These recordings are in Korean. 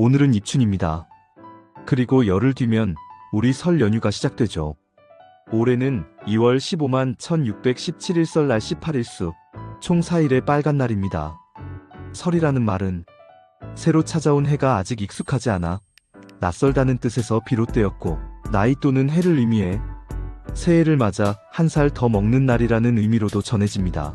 오늘은 입춘입니다. 그리고 열흘 뒤면 우리 설 연휴가 시작되죠. 올해는 2월 15만 1617일 설날 18일수 총 4일의 빨간 날입니다. 설이라는 말은 새로 찾아온 해가 아직 익숙하지 않아 낯설다는 뜻에서 비롯되었고 나이 또는 해를 의미해 새해를 맞아 한 살 더 먹는 날이라는 의미로도 전해집니다.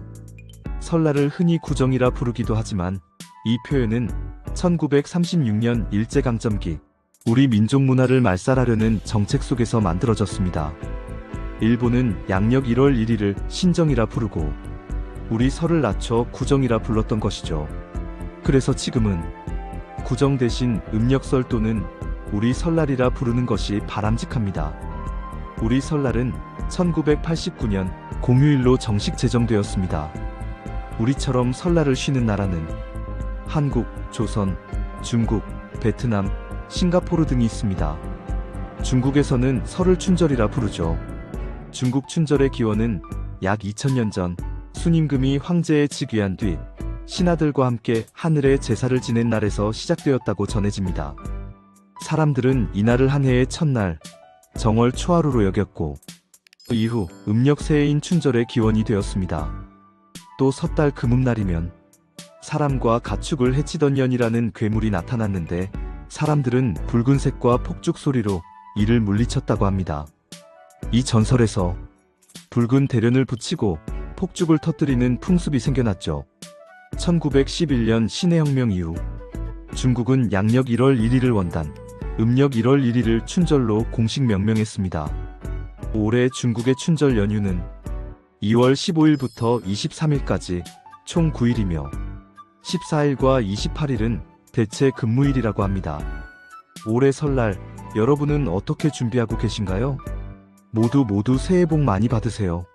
설날을 흔히 구정이라 부르기도 하지만 이 표현은 1936년 일제강점기 우리 민족 문화를 말살하려는 정책 속에서 만들어졌습니다. 일본은 양력 1월 1일을 신정이라 부르고 우리 설을 낮춰 구정이라 불렀던 것이죠. 그래서 지금은 구정 대신 음력설 또는 우리 설날이라 부르는 것이 바람직합니다. 우리 설날은 1989년 공휴일로 정식 제정되었습니다. 우리처럼 설날을 쉬는 나라는 한국, 조선, 중국, 베트남, 싱가포르 등이 있습니다. 중국에서는 설을 춘절이라 부르죠. 중국 춘절의 기원은 약 2000년 전 순임금이 황제에 즉위한 뒤 신하들과 함께 하늘에 제사를 지낸 날에서 시작되었다고 전해집니다. 사람들은 이날을 한 해의 첫날, 정월 초하루로 여겼고 그 이후 음력 새해인 춘절의 기원이 되었습니다. 또 섣달 금음날이면 사람과 가축을 해치던 년이라는 괴물이 나타났는데 사람들은 붉은색과 폭죽 소리로 이를 물리쳤다고 합니다. 이 전설에서 붉은 대련을 붙이고 폭죽을 터뜨리는 풍습이 생겨났죠. 1911년 신해혁명 이후 중국은 양력 1월 1일을 원단, 음력 1월 1일을 춘절로 공식 명명했습니다. 올해 중국의 춘절 연휴는 2월 15일부터 23일까지 총 9일이며 14일과 28일은 대체 근무일이라고 합니다. 올해 설날 여러분은 어떻게 준비하고 계신가요? 모두 모두 새해 복 많이 받으세요.